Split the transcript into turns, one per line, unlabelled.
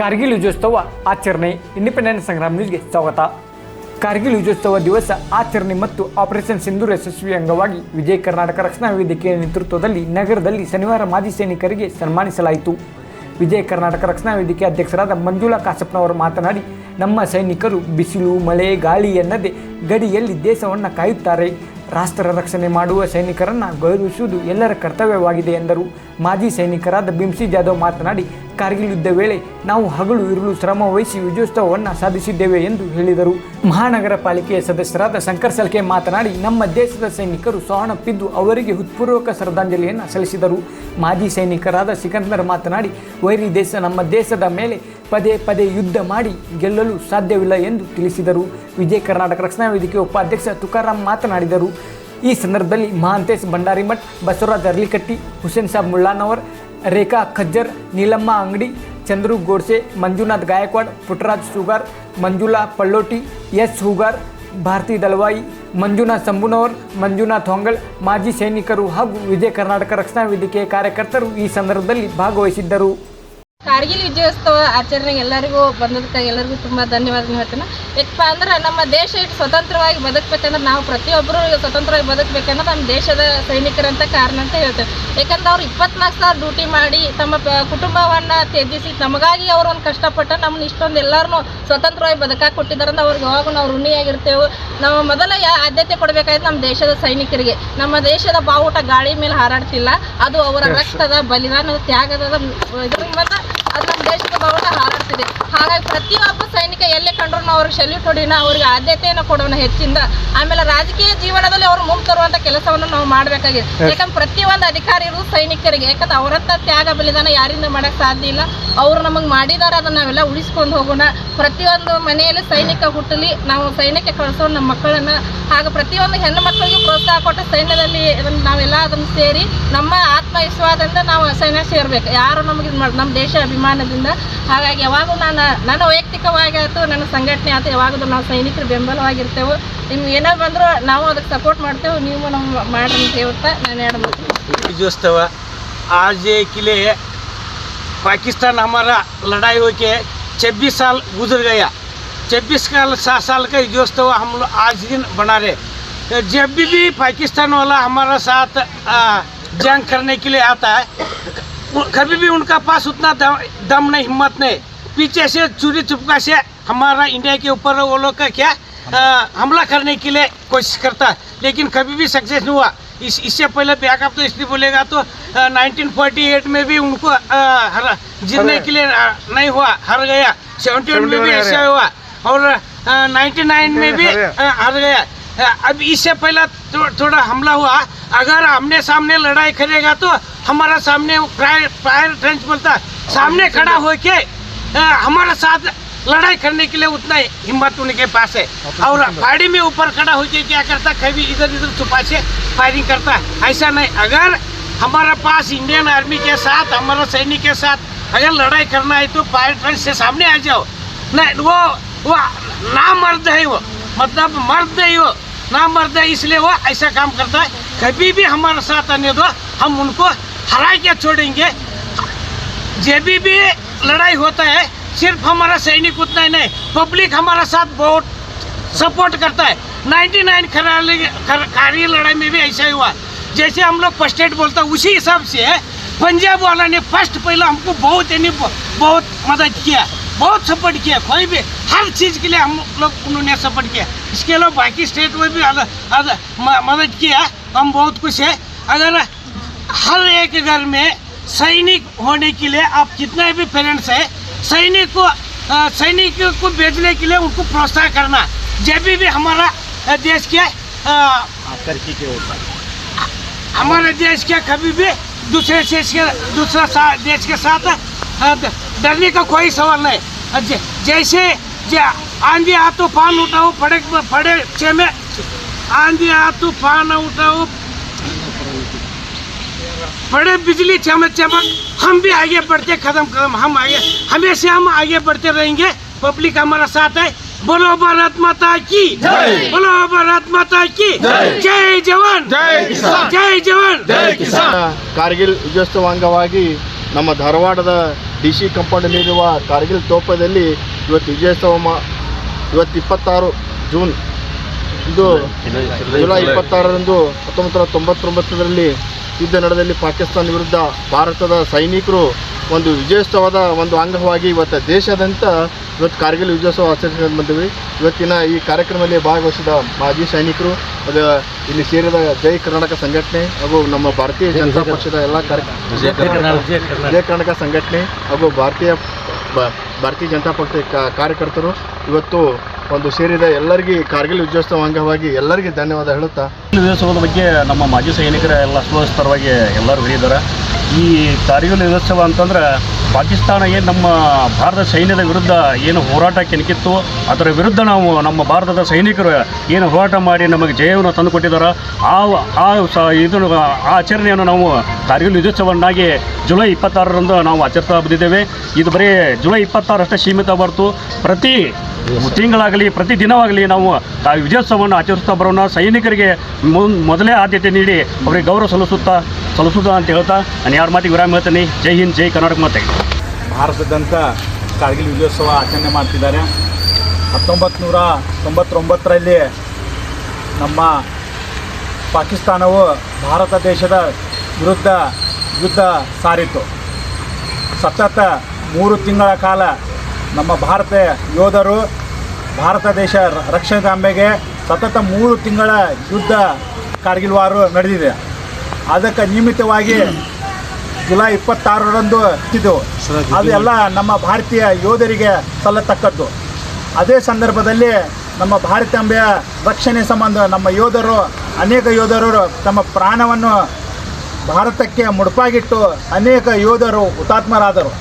ಕಾರ್ಗಿಲ್ ವಿಜಯೋತ್ಸವ ಆಚರಣೆ ಇಂಡಿಪೆಂಡೆನ್ಸ್ ಸಂಗ್ರಾಮ್ ನ್ಯೂಸ್ಗೆ ಸ್ವಾಗತ. ಕಾರ್ಗಿಲ್ ವಿಜಯೋತ್ಸವ ದಿವಸ ಆಚರಣೆ ಮತ್ತು ಆಪರೇಷನ್ ಸಿಂಧೂರ್ ಯಶಸ್ವಿ ಅಂಗವಾಗಿ ವಿಜಯ ಕರ್ನಾಟಕ ರಕ್ಷಣಾ ವೇದಿಕೆಯ ನೇತೃತ್ವದಲ್ಲಿ ನಗರದಲ್ಲಿ ಶನಿವಾರ ಮಾಜಿ ಸೈನಿಕರಿಗೆ ಸನ್ಮಾನಿಸಲಾಯಿತು. ವಿಜಯ ಕರ್ನಾಟಕ ರಕ್ಷಣಾ ವೇದಿಕೆ ಅಧ್ಯಕ್ಷರಾದ ಮಂಜುಳಾ ಕಾಶಪ್ಪನವರು ಮಾತನಾಡಿ, ನಮ್ಮ ಸೈನಿಕರು ಬಿಸಿಲು, ಮಳೆ, ಗಾಳಿ ಎನ್ನದೆ ಗಡಿಯಲ್ಲಿ ದೇಶವನ್ನು ಕಾಯುತ್ತಾರೆ. ರಾಷ್ಟ್ರ ರಕ್ಷಣೆ ಮಾಡುವ ಸೈನಿಕರನ್ನು ಗೌರವಿಸುವುದು ಎಲ್ಲರ ಕರ್ತವ್ಯವಾಗಿದೆ ಎಂದರು. ಮಾಜಿ ಸೈನಿಕರಾದ ಬಿಂಸಿ ಜಾಧವ್ ಮಾತನಾಡಿ ಕಾರ್ಗಿಲ್ ಯುದ್ಧ ವೇಳೆ ನಾವು ಹಗಲು ಇರಲು ಶ್ರಮ ವಹಿಸಿ ವಿಜಯೋತ್ಸವವನ್ನು ಸಾಧಿಸಿದ್ದೇವೆ ಎಂದು ಹೇಳಿದರು. ಮಹಾನಗರ ಪಾಲಿಕೆಯ ಸದಸ್ಯರಾದ ಶಂಕರ್ ಸಲ್ಕೆ ಮಾತನಾಡಿ, ನಮ್ಮ ದೇಶದ ಸೈನಿಕರು ಸಹಣಪ್ಪಿದ್ದು ಅವರಿಗೆ ಹೃತ್ಪೂರ್ವಕ ಶ್ರದ್ಧಾಂಜಲಿಯನ್ನು ಸಲ್ಲಿಸಿದರು. ಮಾಜಿ ಸೈನಿಕರಾದ ಸಿಕಂದರ್ ಮಾತನಾಡಿ, ವೈರಿ ದೇಶ ನಮ್ಮ ದೇಶದ ಮೇಲೆ ಪದೇ ಪದೇ ಯುದ್ಧ ಮಾಡಿ ಗೆಲ್ಲಲು ಸಾಧ್ಯವಿಲ್ಲ ಎಂದು ತಿಳಿಸಿದರು. ವಿಜಯ ಕರ್ನಾಟಕ ರಕ್ಷಣಾ ವೇದಿಕೆ ಉಪಾಧ್ಯಕ್ಷ ತುಕಾರಾಂ ಮಾತನಾಡಿದರು. ಈ ಸಂದರ್ಭದಲ್ಲಿ ಮಹಾಂತೇಶ್ ಭಂಡಾರಿಮಠ್, ಬಸವರಾಜ್ ಅರ್ಲಿಕಟ್ಟಿ, ಹುಸೇನ್ ಸಾಬ್ ಮುಳ್ಳಾನವರ್, ರೇಖಾ ಖಜ್ಜರ್, ನೀಲಮ್ಮ ಅಂಗಡಿ, ಚಂದ್ರು ಗೋಡ್ಸೆ, ಮಂಜುನಾಥ್ ಗಾಯಕ್ವಾಡ್, ಪುಟ್ಟರಾಜ್ ಸುಗಾರ್ ಮಂಜುಲಾ ಪಳ್ಳೋಟಿ ಎಸ್ ಹೂಗಾರ್, ಭಾರತಿ ದಲವಾಯಿ, ಮಂಜುನಾಥ್ ಸಂಬುನವರ್, ಮಂಜುನಾಥ್ ಹೊಂಗಳ್ ಮಾಜಿ ಸೈನಿಕರು ಹಾಗೂ ವಿಜಯ ಕರ್ನಾಟಕ ರಕ್ಷಣಾ ವೇದಿಕೆಯ ಕಾರ್ಯಕರ್ತರು ಈ ಸಂದರ್ಭದಲ್ಲಿ ಭಾಗವಹಿಸಿದ್ದರು.
ಕಾರ್ಗಿಲ್ ವಿಜಯೋತ್ಸವ ಆಚರಣೆಗೆ ಎಲ್ಲರಿಗೂ ಬಂದದಕ್ಕೆ ಎಲ್ಲರಿಗೂ ತುಂಬ ಧನ್ಯವಾದ ಹೇಳ್ತೇನೆ ಯಾಕಪ್ಪ ಅಂದ್ರೆ ನಮ್ಮ ದೇಶ ಇಟ್ಟು ಸ್ವತಂತ್ರವಾಗಿ ಬದುಕಬೇಕಂದ್ರೆ ನಾವು ಪ್ರತಿಯೊಬ್ಬರು ಸ್ವತಂತ್ರವಾಗಿ ಬದುಕಬೇಕನ್ನೋದು ನಮ್ಮ ದೇಶದ ಸೈನಿಕರಂತ ಕಾರಣ ಅಂತ ಹೇಳ್ತೇವೆ. ಯಾಕಂದ್ರೆ ಅವ್ರು ಇಪ್ಪತ್ನಾಲ್ಕು ಸಾವಿರ ಡ್ಯೂಟಿ ಮಾಡಿ ತಮ್ಮ ಕುಟುಂಬವನ್ನ ತ್ಯಜಿಸಿ ನಮಗಾಗಿ ಅವರು ಒಂದು ಕಷ್ಟಪಟ್ಟು ನಮ್ಮನ್ನ ಇಷ್ಟೊಂದು ಎಲ್ಲರನ್ನೂ ಸ್ವತಂತ್ರವಾಗಿ ಬದುಕಾಗಿ ಕೊಟ್ಟಿದ್ದಾರೆ ಅವ್ರಿಗೆ ಯಾವಾಗೂ ನಾವು ಋಣಿಯಾಗಿರ್ತೇವೆ. ನಾವು ಮೊದಲ ಯಾ ಆದ್ಯತೆ ಕೊಡಬೇಕಾಯ್ತು ನಮ್ಮ ದೇಶದ ಸೈನಿಕರಿಗೆ. ನಮ್ಮ ದೇಶದ ಬಾವುಟ ಗಾಳಿ ಮೇಲೆ ಹಾರಾಡ್ತಿಲ್ಲ. ಅದು ಅವರ ರಕ್ತದ ಬಲಿದಾನದ ತ್ಯಾಗದ ಇದರಿಂದ ಅದು ನಮ್ಮ ದೇಶದ ಭವನ ಹಾರಾಡ್ತಿದೆ ಹಾಗಾಗಿ ಪ್ರತಿಯೊಬ್ಬ ಸೈನಿಕ ಎಲ್ಲಿ ಕಂಡ್ರು ನಾವು ಅವ್ರಿಗೆ ಸಲ್ಯೂಟ್ ಹೊಡಿನ ಅವ್ರಿಗೆ ಆದ್ಯತೆಯನ್ನು ಕೊಡೋಣ ಹೆಚ್ಚಿಂದ. ಆಮೇಲೆ ರಾಜಕೀಯ ಜೀವನದಲ್ಲಿ ಅವ್ರು ಮುಂದೆ ತರುವಂಥ ಕೆಲಸವನ್ನು ನಾವು ಮಾಡಬೇಕಾಗಿದೆ. ಯಾಕಂದ್ರೆ ಪ್ರತಿಯೊಂದು ಅಧಿಕಾರಿ ಇರೋದು ಸೈನಿಕರಿಗೆ ಯಾಕಂದ್ರೆ ಅವರಂತ ತ್ಯಾಗ ಬಲಿದಾನ ಯಾರಿಂದ ಮಾಡಕ್ ಸಾಧ್ಯ ಇಲ್ಲ. ಅವ್ರು ನಮಗೆ ಮಾಡಿದಾರ ಅದನ್ನ ನಾವೆಲ್ಲ ಉಳಿಸ್ಕೊಂಡು ಹೋಗೋಣ. ಪ್ರತಿಯೊಂದು ಮನೆಯಲ್ಲಿ ಸೈನಿಕ ಹುಟ್ಟಲಿ ನಾವು ಸೈನ್ಯಕ್ಕೆ ಕಳಿಸೋಣ ನಮ್ಮ ಮಕ್ಕಳನ್ನ. ಹಾಗೆ ಪ್ರತಿಯೊಂದು ಹೆಣ್ಣು ಮಕ್ಕಳಿಗೂ ಪ್ರೋತ್ಸಾಹ ಕೊಟ್ಟು ಸೈನ್ಯದಲ್ಲಿ ಅದನ್ನ ನಾವೆಲ್ಲ ಅದನ್ನು ಸೇರಿ ನಮ್ಮ ಆತ್ಮವಿಶ್ವಾಸದಿಂದ ನಾವು ಸೈನ್ಯ ಸೇರ್ಬೇಕು. ಯಾರು ನಮಗೆ ಇದು ಮಾಡಿ ನಮ್ಮ ದೇಶ ಅಭಿಮಾನದಿಂದ. ಹಾಗಾಗಿ ಯಾವಾಗ ನಾನು ನನ್ನ ವೈಯಕ್ತಿಕವಾಗಿ ಆಯ್ತು ನನ್ನ ಸಂಘಟನೆ ಆಯ್ತು ಯಾವಾಗಲೂ ನಾವು ಸೈನಿಕರು ಬೆಂಬಲವಾಗಿರ್ತೇವೆ ನಿಮ್ಗೆ ಏನೋ ಬಂದರೂ ನಾವು ಅದಕ್ಕೆ ಸಪೋರ್ಟ್ ಮಾಡ್ತೇವೆ ನೀವು ನಮ್ಮ ಮಾಡ್ರಿ ಅಂತ ಹೇಳ್ತಾ ನಾನು ಎರಡು ಮಾತು
विजयोत्सव आज ये किले पाकिस्तान हमारा लड़ाई हो के छब्बीस साल गुजर गया छब्बीस साल सात साल का विजयोत्सव हम लोग आज दिन बना रहे तो जब भी, भी पाकिस्तान वाला हमारा साथ आ, जंग करने के लिए आता है उ- कभी भी उनका पास उतना दम, दम नहीं हिम्मत नहीं पीछे से चोरी चुपका से हमारा इंडिया के ऊपर वो लोग का क्या हमला करने के लिए कोशिश करता है। लेकिन कभी भी सक्सेस नहीं हुआ। इस इससे पहले बैकअप तो इसलिए बोलेगा तो आ, 1948 में भी उनको जीतने के लिए आ, नहीं हुआ हार गया। 71 में भी ऐसा हुआ। और आ, 99 में भी हार। गया। अब इससे पहले थो, थोड़ा हमला हुआ। अगर हमने सामने लड़ाई करेगा तो हमारा सामने प्रायर ट्रेंच बोलता सामने खड़ा होके हमारा साथ लड़ाई करने के लिए उतना हिम्मत उनके पास है। और गाड़ी में ऊपर खड़ा होके क्या करता कभी इधर इधर छुपा से फायरिंग करता है। ऐसा नहीं। अगर हमारा पास इंडियन आर्मी के साथ हमारा सैनिक के साथ अगर लड़ाई करना है तो फायर ट्रेंच से सामने आ जाओ। नहीं वो वो ना मर्द है वो। मतलब मर्द नहीं वो। ना मर्द है इसलिए वो ऐसा काम करता है। कभी भी हमारे साथ आने दो हम उनको हरा के छोड़ेंगे। जब भी लड़ाई होता है, सिर्फ़ हमारा सैनिक उतना ही नहीं पब्लिक हमारा साथ बहुत सपोर्ट करता है। 99 खराली खर- लड़ाई में भी ऐसा ही हुआ। जैसे हम लोग फ़र्स्ट एड बोलते उसी हिसाब से पंजाब वाला ने फ़र्स्ट पहले हमको बहुत यानी बहुत मदद किया, बहुत सपोर्ट किया। कोई भी हर चीज़ के लिए हम लोग उन्होंने सपोर्ट किया। इसके अलावा बाकी स्टेट में भी मदद किया। हम बहुत खुश है। अगर हर एक घर में सैनिक होने के लिए आप जितने भी पेरेंट्स हैं सैनिक को सैनिक को भेजने के लिए उनको प्रोत्साहन करना। जब भी, भी हमारा देश के हमारे देश के कभी भी दूसरे देश के दूसरा देश के साथ डरने का कोई सवाल नहीं। जैसे आंधी आ तूफ़ान उठाओ फड़े फड़े छे में आंधी आ तूफ़ान उठाओ बड़े बिजली चमक चमक हम भी आगे बढ़ते कदम कदम हम आगे हमेशा हम आगे बढ़ते रहेंगे पब्लिक हमारा साथ है बोलो भारत माता की बोलो भारत माता की जय जवान जय जवान
ಕಾರ್ಗಿಲ್ ವಿಜಯೋತ್ಸವ ಅಂಗವಾಗಿ ನಮ್ಮ ಧಾರವಾಡದ ಡಿ ಸಿ ಕಂಪೌಂಡಲ್ಲಿರುವ ಕಾರ್ಗಿಲ್ ತೋಪದಲ್ಲಿ ಇವತ್ತು ವಿಜಯೋತ್ಸವ ಮಾ ಇವತ್ತು ಇಪ್ಪತ್ತಾರು ಜೂನ್ ಇದು ಜುಲೈ ಇಪ್ಪತ್ತಾರರಂದು ಹತ್ತೊಂಬತ್ತು ನೂರ ತೊಂಬತ್ತೊಂಬತ್ತರಲ್ಲಿ ಯುದ್ಧ ನಡೆದಲ್ಲಿ ಪಾಕಿಸ್ತಾನ ವಿರುದ್ಧ ಭಾರತದ ಸೈನಿಕರು ಒಂದು ವಿಜಯೋತ್ಸವದ ಒಂದು ಅಂಗವಾಗಿ ಇವತ್ತು ದೇಶಾದ್ಯಂತ ಇವತ್ತು ಕಾರ್ಗಿಲ್ ವಿಜಯೋತ್ಸವ ಆಚರಿಸ್ಕೊಂಡು ಬಂದಿವಿ. ಇವತ್ತಿನ ಈ ಕಾರ್ಯಕ್ರಮದಲ್ಲಿ ಭಾಗವಹಿಸಿದ ಮಾಜಿ ಸೈನಿಕರು ಅದು ಇಲ್ಲಿ ಸೇರಿದ ಜೈ ಕರ್ನಾಟಕ ಸಂಘಟನೆ ಹಾಗೂ ನಮ್ಮ ಭಾರತೀಯ ಜನತಾ ಪಕ್ಷದ ಎಲ್ಲ ಕಾರ್ಯ ಜಯ ಕರ್ನಾಟಕ. ಸಂಘಟನೆ ಹಾಗೂ ಭಾರತೀಯ ಭಾರತೀಯ ಜನತಾ ಪಕ್ಷದ ಕಾ- ಕಾರ್ಯಕರ್ತರು ಇವತ್ತು ಒಂದು ಸೇರಿದ ಎಲ್ಲರಿಗೂ ಕಾರ್ಗಿಲ್ ವಿಜಯೋತ್ಸವ ಅಂಗವಾಗಿ ಎಲ್ಲರಿಗೂ ಧನ್ಯವಾದ ಹೇಳುತ್ತಾ?
ವಿಜಯೋತ್ಸವದ ಬಗ್ಗೆ ನಮ್ಮ ಮಾಜಿ ಸೈನಿಕರ ಎಲ್ಲ ಸ್ವಸ್ಥರವಾಗಿ ಎಲ್ಲರೂ ಹೇಳಿದ್ದಾರೆ. ಈ ಕಾರ್ಗಿಲ್ ವಿಜಯೋತ್ಸವ ಅಂತಂದ್ರೆ ಪಾಕಿಸ್ತಾನ ಏನು ನಮ್ಮ ಭಾರತ ಸೈನ್ಯದ ವಿರುದ್ಧ ಏನು ಹೋರಾಟ ಕೆಣಕಿತ್ತು, ಅದರ ವಿರುದ್ಧ ನಾವು ನಮ್ಮ ಭಾರತದ ಸೈನಿಕರು ಏನು ಹೋರಾಟ ಮಾಡಿ ನಮಗೆ ಜಯವನ್ನು ತಂದುಕೊಟ್ಟಿದ್ದಾರೆ, ಆ ಆ ಇದು ಆ ಆಚರಣೆಯನ್ನು ನಾವು ಕಾರ್ಗಿಲ್ ಯುದ್ಧೋತ್ಸವನ್ನಾಗಿ ಜುಲೈ ಇಪ್ಪತ್ತಾರರಂದು ನಾವು ಆಚರಿಸ್ತಾ ಬಂದಿದ್ದೇವೆ. ಇದು ಬರೀ ಜುಲೈ ಇಪ್ಪತ್ತಾರಷ್ಟೇ ಸೀಮಿತ ಬರ್ತು ಪ್ರತಿ ತಿಂಗಳಾಗಲಿ, ಪ್ರತಿ ದಿನವಾಗಲಿ ನಾವು ವಿಜಯೋತ್ಸವವನ್ನು ಆಚರಿಸ್ತಾ ಬರೋಣ. ಸೈನಿಕರಿಗೆ ಮೊದಲೇ ಆದ್ಯತೆ ನೀಡಿ ಅವರಿಗೆ ಗೌರವ ಸಲ್ಲಿಸುತ್ತಾ ಸಲ್ಲಿಸುತ್ತಾ ಅಂತ ಹೇಳ್ತಾ, ನಾನು ಯಾರ ಮಾತಿಗೆ ವಿರಾಮ ಹೇಳ್ತೀನಿ. ಜೈ ಹಿಂದ್, ಜೈ ಕರ್ನಾಟಕ ಮಾತೆ.
ಭಾರತದಂತ ಕಾರ್ಗಿಲ್ ವಿಜಯೋತ್ಸವ ಆಚರಣೆ ಮಾಡ್ತಿದ್ದಾರೆ. ಹತ್ತೊಂಬತ್ತು ನೂರ ತೊಂಬತ್ತೊಂಬತ್ತರಲ್ಲಿ ನಮ್ಮ ಪಾಕಿಸ್ತಾನವು ಭಾರತ ದೇಶದ ವಿರುದ್ಧ ಯುದ್ಧ ಸಾರಿತು ಸತತ ಮೂರು ತಿಂಗಳ ಕಾಲ ನಮ್ಮ ಭಾರತ ಯೋಧರು, ಭಾರತ ದೇಶ ರಕ್ಷಣೆ ತಾಂಬೆಗೆ ಸತತ ಮೂರು ತಿಂಗಳ ಯುದ್ಧ ಕಾರ್ಗಿಲ್ ವಾರು ನಡೆದಿದೆ. ಅದಕ್ಕೆ ನಿಯಮಿತವಾಗಿ ಜುಲೈ ಇಪ್ಪತ್ತಾರರಂದು ಇದ್ದು ಅದು ಎಲ್ಲ ನಮ್ಮ ಭಾರತೀಯ ಯೋಧರಿಗೆ ಸಲ್ಲತಕ್ಕದ್ದು. ಅದೇ ಸಂದರ್ಭದಲ್ಲಿ ನಮ್ಮ ಭಾರತಾಂಬೆಯ ರಕ್ಷಣೆ ಸಂಬಂಧ ನಮ್ಮ ಯೋಧರು, ಅನೇಕ ಯೋಧರು ತಮ್ಮ ಪ್ರಾಣವನ್ನು ಭಾರತಕ್ಕೆ ಮುಡುಪಾಗಿಟ್ಟು ಅನೇಕ ಯೋಧರು ಹುತಾತ್ಮರಾದರು.